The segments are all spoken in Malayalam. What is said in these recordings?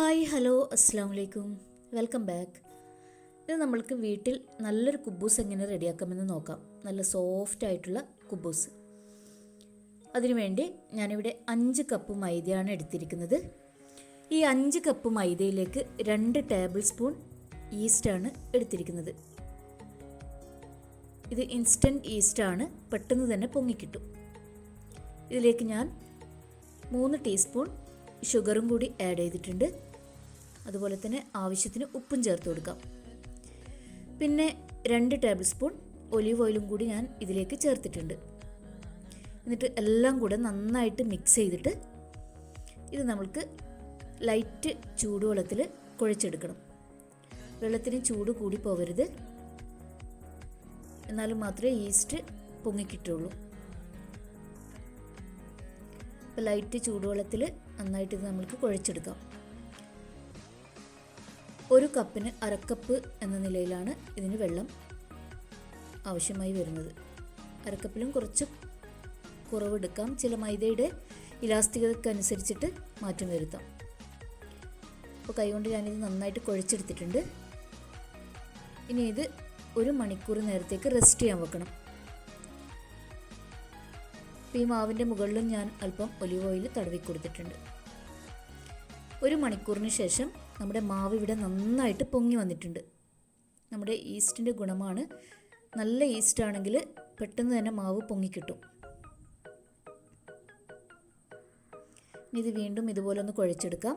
ഹായ് ഹലോ അസ്സാം വലൈക്കും വെൽക്കം ബാക്ക്. ഇത് നമ്മൾക്ക് വീട്ടിൽ നല്ലൊരു കുബൂസ് എങ്ങനെ റെഡിയാക്കാമെന്ന് നോക്കാം. നല്ല സോഫ്റ്റ് ആയിട്ടുള്ള കുബൂസ് അതിനുവേണ്ടി ഞാനിവിടെ അഞ്ച് കപ്പ് മൈദയാണ് എടുത്തിരിക്കുന്നത്. ഈ അഞ്ച് കപ്പ് മൈദയിലേക്ക് രണ്ട് ടേബിൾ സ്പൂൺ ഈസ്റ്റാണ് എടുത്തിരിക്കുന്നത്. ഇത് ഇൻസ്റ്റന്റ് ഈസ്റ്റാണ് പെട്ടെന്ന് തന്നെ പൊങ്ങിക്കിട്ടും. ഇതിലേക്ക് ഞാൻ മൂന്ന് ടീസ്പൂൺ ഷുഗറും കൂടി ആഡ് ചെയ്തിട്ടുണ്ട്. അതുപോലെ തന്നെ ആവശ്യത്തിന് ഉപ്പും ചേർത്ത് കൊടുക്കാം. പിന്നെ രണ്ട് ടേബിൾ സ്പൂൺ ഒലീവ് ഓയിലും കൂടി ഞാൻ ഇതിലേക്ക് ചേർത്തിട്ടുണ്ട്. എന്നിട്ട് എല്ലാം കൂടെ നന്നായിട്ട് മിക്സ് ചെയ്തിട്ട് ഇത് നമ്മൾക്ക് ലൈറ്റ് ചൂടുവെള്ളത്തിൽ കുഴച്ചെടുക്കണം. വെള്ളത്തിന് ചൂട് കൂടി പോകരുത്. എന്നാലും മാത്രമേ ഈസ്റ്റ് പൊങ്ങിക്കിട്ടുള്ളൂ. അപ്പോൾ ലൈറ്റ് ചൂടുവെള്ളത്തിൽ നന്നായിട്ട് ഇത് നമ്മൾക്ക് കുഴച്ചെടുക്കാം. ഒരു കപ്പിന് അരക്കപ്പ് എന്ന നിലയിലാണ് ഇതിന് വെള്ളം ആവശ്യമായി വരുന്നത്. അരക്കപ്പിലും കുറച്ച് കുറവെടുക്കാം. ചില മൈദയുടെ ഇലാസ്തികതക്കനുസരിച്ചിട്ട് മാറ്റം വരുത്താം. അപ്പോൾ കൈകൊണ്ട് ഞാനിത് നന്നായിട്ട് കുഴച്ചെടുത്തിട്ടുണ്ട്. ഇനി ഇത് ഒരു മണിക്കൂർ നേരത്തേക്ക് റെസ്റ്റ് ചെയ്യാൻ വെക്കണം. ഈ മാവിന്റെ മുകളിലും ഞാൻ അല്പം ഒലിവ് ഓയിൽ തടവി കൊടുത്തിട്ടുണ്ട്. ഒരു മണിക്കൂറിന് ശേഷം നമ്മുടെ മാവ് ഇവിടെ നന്നായിട്ട് പൊങ്ങി വന്നിട്ടുണ്ട്. നമ്മുടെ ഈസ്റ്റിന്റെ ഗുണമാണ് നല്ല ഈസ്റ്റ് ആണെങ്കിൽ പെട്ടെന്ന് തന്നെ മാവ് പൊങ്ങിക്കിട്ടും ഇത് വീണ്ടും ഇതുപോലെ ഒന്ന് കുഴച്ചെടുക്കാം.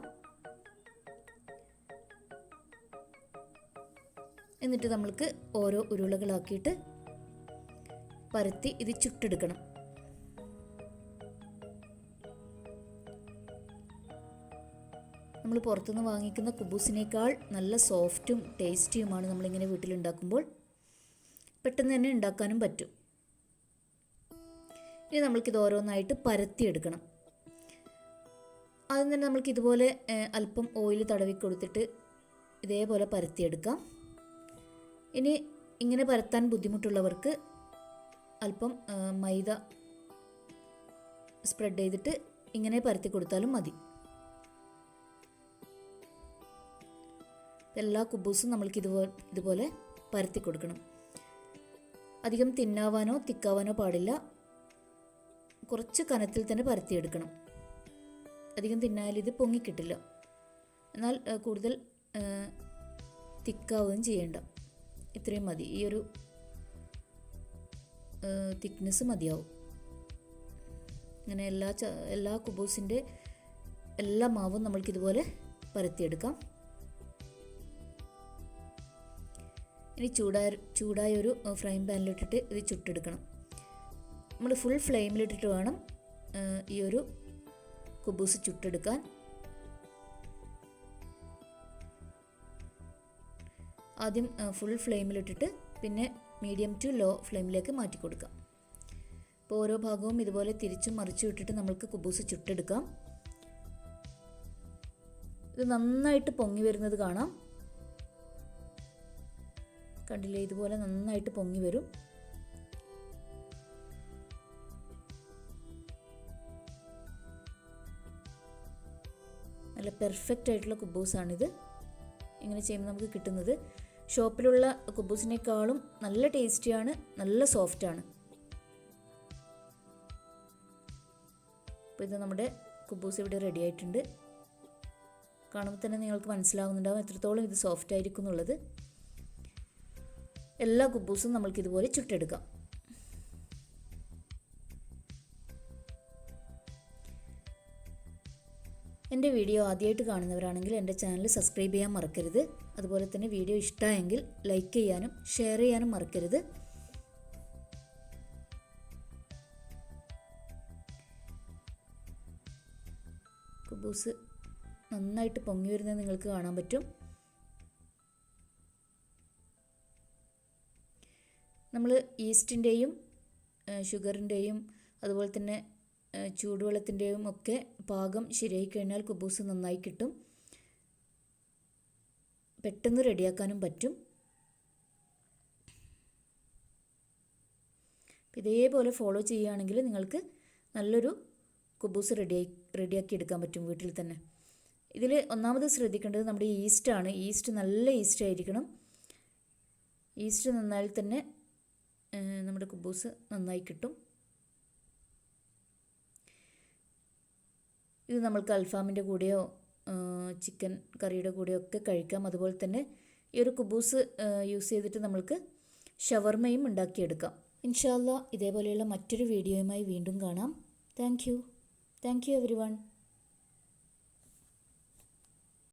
എന്നിട്ട് നമ്മൾക്ക് ഓരോ ഉരുളകളാക്കിയിട്ട് പരത്തി ഇത് ചുട്ടെടുക്കണം. നമ്മൾ പുറത്തുനിന്ന് വാങ്ങിക്കുന്ന കുബൂസിനേക്കാൾ നല്ല സോഫ്റ്റും ടേസ്റ്റിയുമാണ് നമ്മളിങ്ങനെ വീട്ടിലുണ്ടാക്കുമ്പോൾ പെട്ടെന്ന് തന്നെ ഉണ്ടാക്കാനും പറ്റും. ഇനി നമ്മൾക്കിത് ഓരോന്നായിട്ട് പരത്തിയെടുക്കണം. ആദ്യം തന്നെ നമ്മൾക്ക് ഇതുപോലെ അല്പം ഓയിൽ തടവി കൊടുത്തിട്ട് ഇതേപോലെ പരത്തിയെടുക്കാം. ഇനി ഇങ്ങനെ പരത്താൻ ബുദ്ധിമുട്ടുള്ളവർക്ക് അല്പം മൈദ സ്പ്രെഡ് ചെയ്തിട്ട് ഇങ്ങനെ പരത്തി കൊടുത്താലും മതി. എല്ലാ കുബൂസും നമ്മൾക്ക് ഇതുപോലെ ഇതുപോലെ പരത്തി കൊടുക്കണം. അധികം തിന്നാവാനോ തിക്കാവാനോ പാടില്ല. കുറച്ച് കനത്തിൽ തന്നെ പരത്തിയെടുക്കണം. അധികം തിന്നാൽ ഇത് പൊങ്ങിക്കിട്ടില്ല. എന്നാൽ കൂടുതൽ തിക്കാവുകയും ചെയ്യേണ്ട. ഇത്രയും മതി. ഈ ഒരു തിക്നെസ് മതിയാവും. ഇങ്ങനെ എല്ലാ എല്ലാ കുബൂസിന്റെ എല്ലാ മാവും നമ്മൾക്കിതുപോലെ പരത്തിയെടുക്കാം. ഇനി ചൂടായ ചൂടായ ഒരു ഫ്രൈ പാനിലിട്ടിട്ട് ഇത് ചുട്ടെടുക്കണം. നമ്മൾ ഫുൾ ഫ്ലെയിമിലിട്ടിട്ട് വേണം ഈ ഒരു കുബൂസ് ചുട്ടെടുക്കാൻ. ആദ്യം ഫുൾ ഫ്ലെയിമിലിട്ടിട്ട് പിന്നെ മീഡിയം ടു ലോ ഫ്ലെയിമിലേക്ക് മാറ്റി കൊടുക്കാം അപ്പോൾ ഓരോ ഭാഗവും ഇതുപോലെ തിരിച്ചും മറിച്ചു ഇട്ടിട്ട് നമ്മൾക്ക് കുബൂസ് ചുട്ടെടുക്കാം. ഇത് നന്നായിട്ട് പൊങ്ങി വരുന്നത് കാണാം. കണ്ടില്ലേ? ഇതുപോലെ നന്നായിട്ട് പൊങ്ങി വരും. നല്ല പെർഫെക്റ്റ് ആയിട്ടുള്ള കുബൂസാണിത്. ഇങ്ങനെ ചെയ്യുമ്പോൾ നമുക്ക് കിട്ടുന്നത്. ഷോപ്പിലുള്ള കുബൂസിനേക്കാളും നല്ല ടേസ്റ്റിയാണ് നല്ല സോഫ്റ്റാണ്. അപ്പോൾ ഇത് നമ്മുടെ കുബൂസ് ഇവിടെ റെഡി ആയിട്ടുണ്ട്. കാണുമ്പോൾ തന്നെ നിങ്ങൾക്ക് മനസ്സിലാവുന്നുണ്ടാവും എത്രത്തോളം ഇത് സോഫ്റ്റ് ആയിരിക്കും എന്നുള്ളത്. എല്ലാ കുബൂസും നമ്മൾക്ക് ഇതുപോലെ ചുട്ടെടുക്കാം. എന്റെ വീഡിയോ ആദ്യമായിട്ട് കാണുന്നവരാണെങ്കിൽ എന്റെ ചാനൽ സബ്സ്ക്രൈബ് ചെയ്യാൻ മറക്കരുത്. അതുപോലെ തന്നെ വീഡിയോ ഇഷ്ടമായെങ്കിൽ ലൈക്ക് ചെയ്യാനും ഷെയർ ചെയ്യാനും മറക്കരുത്. കുബൂസ് നന്നായിട്ട് പൊങ്ങി വരുന്നത് നിങ്ങൾക്ക് കാണാൻ പറ്റും. നമ്മൾ ഈസ്റ്റിന്റെയും ഷുഗറിന്റെയും അതുപോലെ തന്നെ ചൂടുവെള്ളത്തിന്റെയും ഒക്കെ പാകം ശരിയായി കഴിഞ്ഞാൽ കുബൂസ് നന്നായി കിട്ടും. പെട്ടെന്ന് റെഡിയാക്കാനും പറ്റും. ഇതേപോലെ ഫോളോ ചെയ്യുകയാണെങ്കിൽ നിങ്ങൾക്ക് നല്ലൊരു കുബൂസ് റെഡിയായി റെഡിയാക്കി എടുക്കാൻ പറ്റും വീട്ടിൽ തന്നെ. ഇതിൽ ഒന്നാമത് ശ്രദ്ധിക്കേണ്ടത് നമ്മുടെ ഈസ്റ്റാണ് ഈസ്റ്റ് നല്ല ഈസ്റ്റ് ആയിരിക്കണം. ഈസ്റ്റ് നന്നാൽ തന്നെ നമ്മുടെ കുബൂസ് നന്നായി കിട്ടും. ഇത് നമ്മൾക്ക് അൽഫാമിന്റെ കൂടെയോ ചിക്കൻ കറിയുടെ കൂടെയോ ഒക്കെ കഴിക്കാം. അതുപോലെ തന്നെ ഈ ഒരു കുബൂസ് യൂസ് ചെയ്തിട്ട് നമ്മൾക്ക് ഷവർമയും ഉണ്ടാക്കിയെടുക്കാം. ഇൻഷാല്ല ഇതേപോലെയുള്ള മറ്റൊരു വീഡിയോയുമായി വീണ്ടും കാണാം. Thank you. Thank you everyone